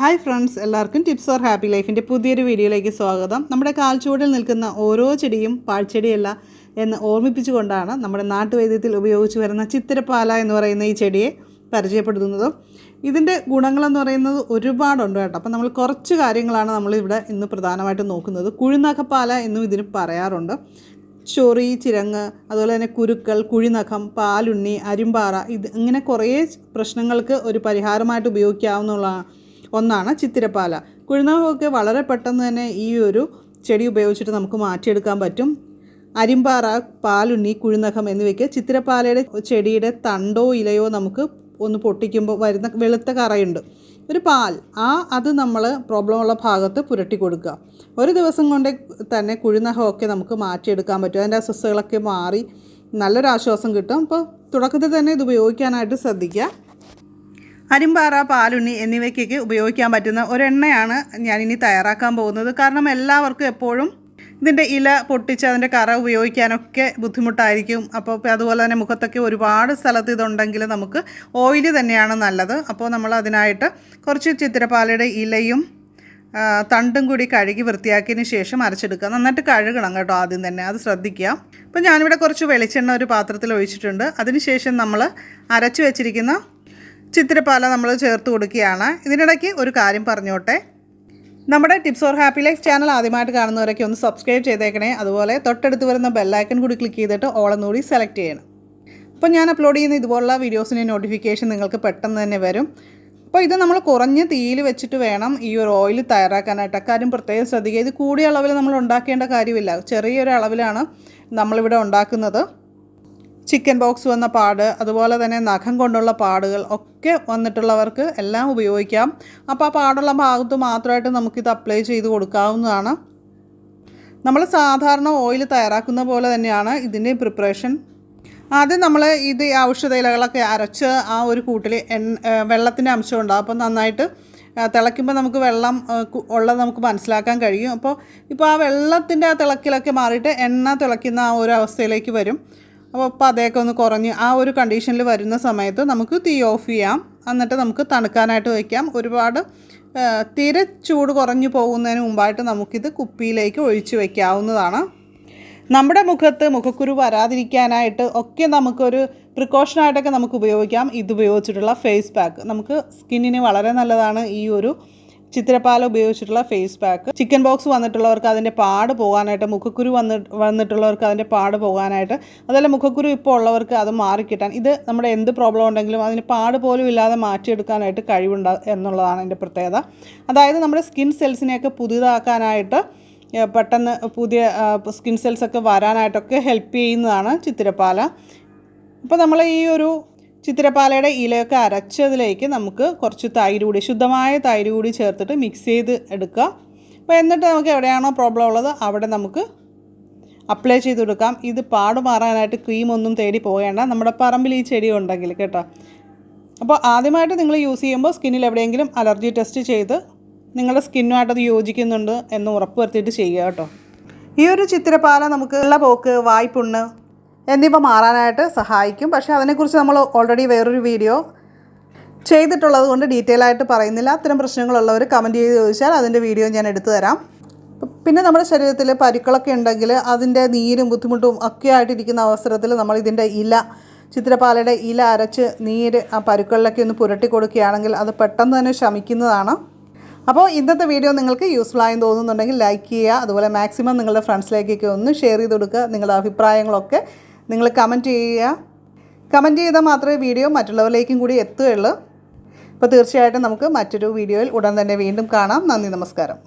Hi friends എല്ലാവർക്കും tips or happy ലൈഫിന്റെ പുതിയൊരു വീഡിയോയിലേക്ക് സ്വാഗതം. നമ്മുടെ കാൽച്ചുവടിൽ നിൽക്കുന്ന ഓരോ ചെടിയും പാഴ്ചെടിയല്ല എന്ന് ഓർമ്മിപ്പിച്ചുകൊണ്ടാണ് നമ്മുടെ നാട്ടുവൈദ്യത്തിൽ ഉപയോഗിച്ച് വരുന്ന ചിത്തിരപ്പാല എന്ന് പറയുന്ന ഈ ചെടിയെ പരിചയപ്പെടുത്തുന്നതും. ഇതിന്റെ ഗുണങ്ങളെന്ന് പറയുന്നത് ഒരുപാടുണ്ട് കേട്ടോ. അപ്പം നമ്മൾ കുറച്ച് കാര്യങ്ങളാണ് നമ്മളിവിടെ ഇന്ന് പ്രധാനമായിട്ടും നോക്കുന്നത്. കുഴിനഖപ്പാല എന്നും ഇതിന് പറയാറുണ്ട്. ചൊറി ചിരങ്ങ് അതുപോലെ തന്നെ കുരുക്കൾ കുഴിനഖം പാലുണ്ണി അരിമ്പാറ ഇത് ഇങ്ങനെ കുറേ പ്രശ്നങ്ങൾക്ക് ഒരു പരിഹാരമായിട്ട് ഉപയോഗിക്കാവുന്ന ഒന്നാണ് ചിത്തിരപ്പാല. കുഴിനാവൊക്കെ വളരെ പെട്ടെന്ന് തന്നെ ഈ ഒരു ചെടി ഉപയോഗിച്ചിട്ട് നമുക്ക് മാറ്റിയെടുക്കാൻ പറ്റും. അരിമ്പാറ പാലുണ്ണി കുഴിനഖം എന്നിവയ്ക്ക് ചിത്തിരപ്പാലയുടെ ചെടിയുടെ തണ്ടോ ഇലയോ നമുക്ക് ഒന്ന് പൊട്ടിക്കുമ്പോൾ വരുന്ന വെളുത്ത കറയുണ്ട്. ഒരു പാൽ ആ അത് നമ്മൾ പ്രോബ്ലം ഉള്ള ഭാഗത്ത് പുരട്ടി കൊടുക്കുക. ഒരു ദിവസം കൊണ്ട് തന്നെ കുഴിനഖമൊക്കെ നമുക്ക് മാറ്റിയെടുക്കാൻ പറ്റും. അതിന്റെ അസ്വസ്ഥകളൊക്കെ മാറി നല്ലൊരു ആശ്വാസം കിട്ടും. അപ്പോൾ തുടക്കത്തിൽ തന്നെ ഇത് ഉപയോഗിക്കാനായിട്ട് ശ്രദ്ധിക്കുക. അരിമ്പാറ പാലുണ്ണി എന്നിവയ്ക്കൊക്കെ ഉപയോഗിക്കാൻ പറ്റുന്ന ഒരെണ്ണയാണ് ഞാനിനി തയ്യാറാക്കാൻ പോകുന്നത്. കാരണം എല്ലാവർക്കും എപ്പോഴും ഇതിന്റെ ഇല പൊട്ടിച്ച് അതിന്റെ കറ ഉപയോഗിക്കാനൊക്കെ ബുദ്ധിമുട്ടായിരിക്കും. അപ്പോൾ അതുപോലെ തന്നെ മുഖത്തൊക്കെ ഒരുപാട് സ്ഥലത്ത് ഇതുണ്ടെങ്കിൽ നമുക്ക് ഓയിൽ തന്നെയാണ് നല്ലത്. അപ്പോൾ നമ്മൾ അതിനായിട്ട് കുറച്ച് ചിത്രപ്പാലയുടെ ഇലയും തണ്ടും കൂടി കഴുകി വൃത്തിയാക്കിയതിന് ശേഷം അരച്ചെടുക്കുക. നന്നായിട്ട് കഴുകണം കേട്ടോ ആദ്യം തന്നെ. അത് ശ്രദ്ധിക്കുക. അപ്പോൾ ഞാനിവിടെ കുറച്ച് വെളിച്ചെണ്ണ ഒരു പാത്രത്തിൽ ഒഴിച്ചിട്ടുണ്ട്. അതിനുശേഷം നമ്മൾ അരച്ചു വെച്ചിരിക്കുന്ന ചിത്തിരപ്പാല നമ്മൾ ചേർത്ത് കൊടുക്കുകയാണ്. ഇതിനിടയ്ക്ക് ഒരു കാര്യം പറഞ്ഞോട്ടെ. നമ്മുടെ tips or happy life channel ആദ്യമായിട്ട് കാണുന്നവരൊക്കെ ഒന്ന് സബ്സ്ക്രൈബ് ചെയ്തേക്കണേ. അതുപോലെ തൊട്ടടുത്ത് വരുന്ന ബെല്ലൈക്കൺ കൂടി ക്ലിക്ക് ചെയ്തിട്ട് ഓളം കൂടി സെലക്ട് ചെയ്യണം. അപ്പോൾ ഞാൻ അപ്ലോഡ് ചെയ്യുന്ന ഇതുപോലുള്ള വീഡിയോസിന്റെ നോട്ടിഫിക്കേഷൻ നിങ്ങൾക്ക് പെട്ടെന്ന് തന്നെ വരും. അപ്പോൾ ഇത് നമ്മൾ കുറഞ്ഞ തീയിൽ വെച്ചിട്ട് വേണം ഈ ഒരു ഓയിൽ തയ്യാറാക്കാനായിട്ട്. അക്കാര്യം പ്രത്യേകം ശ്രദ്ധിക്കുക. ഇത് കൂടിയ അളവിൽ നമ്മൾ ഉണ്ടാക്കേണ്ട കാര്യമില്ല. ചെറിയൊരു അളവിലാണ് നമ്മളിവിടെ ഉണ്ടാക്കുന്നത്. ചിക്കൻ ബോക്സ് വന്ന പാട് അതുപോലെ തന്നെ നഖം കൊണ്ടുള്ള പാടുകൾ ഒക്കെ വന്നിട്ടുള്ളവർക്ക് എല്ലാം ഉപയോഗിക്കാം. അപ്പോൾ ആ പാടുള്ള ഭാഗത്ത് മാത്രമായിട്ട് നമുക്കിത് അപ്ലൈ ചെയ്ത് കൊടുക്കാവുന്നതാണ്. നമ്മൾ സാധാരണ ഓയിൽ തയ്യാറാക്കുന്ന പോലെ തന്നെയാണ് ഇതിന്റെ പ്രിപ്പറേഷൻ. ആദ്യം നമ്മൾ ഇത് ഔഷധ ഇലകളൊക്കെ അരച്ച് ആ ഒരു കൂട്ടിൽ എണ്ണ വെള്ളത്തിന്റെ അംശം ഉണ്ടാകും അപ്പോൾ നന്നായിട്ട് തിളയ്ക്കുമ്പോൾ നമുക്ക് വെള്ളം ഉള്ളത് നമുക്ക് മനസ്സിലാക്കാൻ കഴിയും. അപ്പോൾ ഇപ്പോൾ ആ വെള്ളത്തിന്റെ ആ തിളക്കിലൊക്കെ മാറിയിട്ട് എണ്ണ തിളയ്ക്കുന്ന ആ ഒരു അവസ്ഥയിലേക്ക് വരും. അപ്പോൾ അപ്പോൾ അതേക്കെ ഒന്ന് കുറഞ്ഞ് ആ ഒരു കണ്ടീഷനിൽ വരുന്ന സമയത്ത് നമുക്ക് തീ ഓഫ് ചെയ്യാം. എന്നിട്ട് നമുക്ക് തണുക്കാനായിട്ട് വയ്ക്കാം ഒരുപാട് തീരെ ചൂട് കുറഞ്ഞു പോകുന്നതിന് മുമ്പായിട്ട് നമുക്കിത് കുപ്പിയിലേക്ക് ഒഴിച്ച് വയ്ക്കാവുന്നതാണ് നമ്മുടെ മുഖത്ത് മുഖക്കുരു വരാതിരിക്കാനായിട്ട് ഒക്കെ നമുക്കൊരു പ്രിക്കോഷനായിട്ടൊക്കെ നമുക്ക് ഉപയോഗിക്കാം. ഇത് ഉപയോഗിച്ചിട്ടുള്ള ഫേസ് പാക്ക് നമുക്ക് സ്കിന്നിന് വളരെ നല്ലതാണ് ഈ ഒരു ചിത്രപ്പാല ഉപയോഗിച്ചിട്ടുള്ള ഫേസ് പാക്ക് ചിക്കൻ ബോക്സ് വന്നിട്ടുള്ളവർക്ക് അതിന്റെ പാട് പോകാനായിട്ട് മുഖക്കുരു വന്ന് വന്നിട്ടുള്ളവർക്ക് അതിന്റെ പാട് പോകാനായിട്ട് അതല്ല മുഖക്കുരു ഇപ്പോൾ ഉള്ളവർക്ക് അത് മാറിക്കിട്ടാൻ. ഇത് നമ്മുടെ എന്ത് പ്രോബ്ലം ഉണ്ടെങ്കിലും അതിന് പാട് പോലും ഇല്ലാതെ മാറ്റിയെടുക്കാനായിട്ട് കഴിവുണ്ട് എന്നുള്ളതാണ് എന്റെ പ്രത്യേകത. അതായത് നമ്മുടെ സ്കിൻ സെൽസിനെയൊക്കെ പുതിയതാക്കാനായിട്ട് പെട്ടെന്ന് പുതിയ സ്കിൻ സെൽസൊക്കെ വരാനായിട്ടൊക്കെ ഹെൽപ്പ് ചെയ്യുന്നതാണ് ചിത്തിരപ്പാല അപ്പോൾ നമ്മൾ ഈ ഒരു ചിത്തിരപ്പാലയുടെ ഇലയൊക്കെ അരച്ചതിലേക്ക് നമുക്ക് കുറച്ച് തൈര് കൂടി ശുദ്ധമായ തൈര് കൂടി ചേർത്തിട്ട് മിക്സ് ചെയ്ത് എടുക്കുക. അപ്പോൾ എന്നിട്ട് നമുക്ക് എവിടെയാണോ പ്രോബ്ലം ഉള്ളത് അവിടെ നമുക്ക് അപ്ലൈ ചെയ്ത് കൊടുക്കാം ഇത് പാട് മാറാനായിട്ട് ക്രീമൊന്നും തേടി പോകേണ്ട നമ്മുടെ പറമ്പിൽ ഈ ചെടി ഉണ്ടെങ്കിൽ കേട്ടോ. അപ്പോൾ ആദ്യമായിട്ട് നിങ്ങൾ യൂസ് ചെയ്യുമ്പോൾ സ്കിന്നിൽ എവിടെയെങ്കിലും അലർജി ടെസ്റ്റ് ചെയ്ത് നിങ്ങളുടെ സ്കിന്നുമായിട്ടത് യോജിക്കുന്നുണ്ട് എന്ന് ഉറപ്പ് വരുത്തിയിട്ട് ചെയ്യുക കേട്ടോ. ഈ ഒരു ചിത്രപ്പാല നമുക്ക് ഉള്ള പോക്ക് വായ്പുണ്ണ് എന്നിവ മാറാനായിട്ട് സഹായിക്കും. പക്ഷേ അതിനെക്കുറിച്ച് നമ്മൾ ഓൾറെഡി വേറൊരു വീഡിയോ ചെയ്തിട്ടുള്ളത് കൊണ്ട് ഡീറ്റെയിൽ ആയിട്ട് പറയുന്നില്ല. അത്തരം പ്രശ്നങ്ങളുള്ളവർ കമന്റ് ചെയ്ത് ചോദിച്ചാൽ അതിന്റെ വീഡിയോ ഞാൻ എടുത്തു തരാം. പിന്നെ നമ്മുടെ ശരീരത്തിൽ പരുക്കളൊക്കെ ഉണ്ടെങ്കിൽ അതിന്റെ നീരും ബുദ്ധിമുട്ടും ഒക്കെ ആയിട്ടിരിക്കുന്ന അവസരത്തിൽ നമ്മൾ ഇതിന്റെ ഇല ചിത്രപ്പാലയുടെ ഇല അരച്ച് നീര് ആ പരുക്കളിലൊക്കെ ഒന്ന് പുരട്ടി കൊടുക്കുകയാണെങ്കിൽ അത് പെട്ടെന്ന് തന്നെ ശമിക്കുന്നതാണ്. അപ്പോൾ ഇന്നത്തെ വീഡിയോ നിങ്ങൾക്ക് യൂസ്ഫുൾ ആയെന്ന് തോന്നുന്നുണ്ടെങ്കിൽ ലൈക്ക് ചെയ്യുക. അതുപോലെ മാക്സിമം നിങ്ങളുടെ ഫ്രണ്ട്സിലേക്കൊക്കെ ഒന്ന് ഷെയർ ചെയ്ത് കൊടുക്കുക. നിങ്ങളുടെ അഭിപ്രായങ്ങളൊക്കെ നിങ്ങൾ കമന്റ് ചെയ്യുക. കമന്റ് ചെയ്താൽ മാത്രമേ വീഡിയോ മറ്റുള്ളവരിലേക്കും കൂടി എത്തുകയുള്ളൂ. അപ്പോൾ തീർച്ചയായിട്ടും നമുക്ക് മറ്റൊരു വീഡിയോയിൽ ഉടൻ തന്നെ വീണ്ടും കാണാം. നന്ദി നമസ്കാരം.